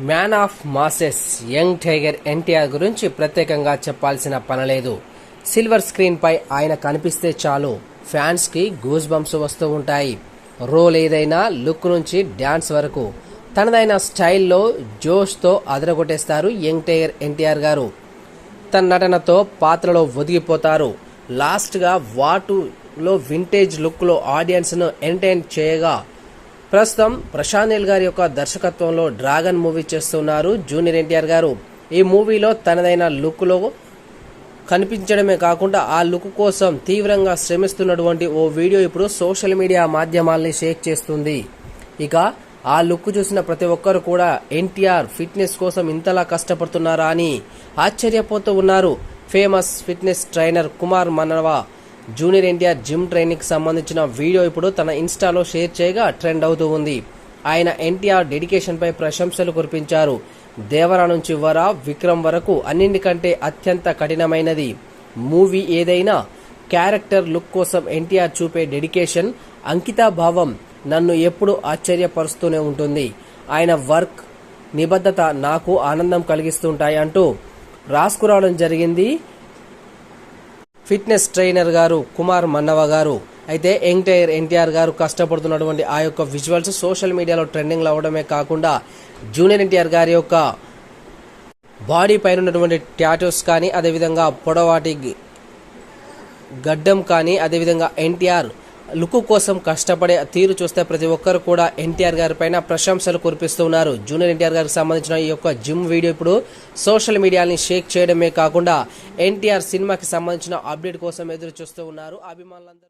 Man of masses young tiger NTR గురించి ప్రత్యేకంగా చెప్పాల్సిన పనలేదు. సిల్వర్ స్క్రీన్పై ఆయన కనిపిస్తే చాలు ఫ్యాన్స్కి గూస్ బంప్స్ వస్తూ ఉంటాయి. రోల్ ఏదైనా లుక్ నుంచి డ్యాన్స్ వరకు. తనదైన స్టైల్లో జోష్తో అదరగొట్టేస్తారు యంగ్ టైగర్ ఎన్టీఆర్ గారు. తన నటనతో పాత్రలో ఒదిగిపోతారు. లాస్ట్గా వాటులో వింటేజ్ లుక్లో ఆడియన్స్ను ఎంటర్టైన్ చేయగా ప్రస్తుతం ప్రశాంత్ నీల్ గారి యొక్క దర్శకత్వంలో డ్రాగన్ మూవీ చేస్తున్నారు జూనియర్ ఎన్టీఆర్ గారు. ఈ మూవీలో తనదైన లుక్లో కనిపించడమే కాకుండా ఆ లుక్ కోసం తీవ్రంగా శ్రమిస్తున్నటువంటి ఓ వీడియో ఇప్పుడు సోషల్ మీడియా మాధ్యమాల్ని షేక్ చేస్తుంది. ఇక ఆ లుక్ చూసిన ప్రతి ఒక్కరు కూడా ఎన్టీఆర్ ఫిట్నెస్ కోసం ఇంతలా కష్టపడుతున్నారా అని ఆశ్చర్యపోతూ ఉన్నారు. Famous fitness trainer Kumar Manava junior NTR gym training సంబంధించిన వీడియో ఇప్పుడు తన ఇన్స్టాలో షేర్ చేయగా ట్రెండ్ అవుతూ ఉంది. ఆయన ఎన్టీఆర్ డెడికేషన్ పై ప్రశంసలు కురిపించారు. దేవరా నుంచి వర విక్రమ్ వరకు అన్నింటికంటే అత్యంత కఠినమైనది. మూవీ ఏదైనా క్యారెక్టర్ లుక్ కోసం ఎన్టీఆర్ చూపే డెడికేషన్ అంకితాభావం నన్ను ఎప్పుడూ ఆశ్చర్యపరుస్తూనే ఉంటుంది. ఆయన వర్క్ నిబద్ధత నాకు ఆనందం కలిగిస్తుంటాయి అంటూ రాసుకురావడం జరిగింది. ఫిట్నెస్ ట్రైనర్ గారు కుమార్ మన్నవ గారు. అయితే యంగ్ టైర్ ఎన్టీఆర్ గారు కష్టపడుతున్నటువంటి ఆ యొక్క విజువల్స్ సోషల్ మీడియాలో ట్రెండింగ్లో అవడమే కాకుండా జూనియర్ ఎన్టీఆర్ గారి యొక్క బాడీ పైన ఉన్నటువంటి టాటోస్ కానీ అదేవిధంగా పొడవాటి గడ్డం కానీ అదేవిధంగా ఎన్టీఆర్ లుక్ కోసం కష్టపడే తీరు చూస్తే ప్రతి ఒక్కరు కూడా ఎన్టీఆర్ గారి పైన ప్రశంసలు కురిపిస్తున్నారు జూనియర్ ఎన్టీఆర్ గారికి సంబంధించిన ఈ యొక్క జిమ్ వీడియో ఇప్పుడు సోషల్ మీడియాని షేక్ చేయడమే కాకుండా ఎన్టీఆర్ సినిమాకి సంబంధించిన అప్డేట్ కోసం ఎదురు చూస్తూ ఉన్నారు. అభిమానులందరూ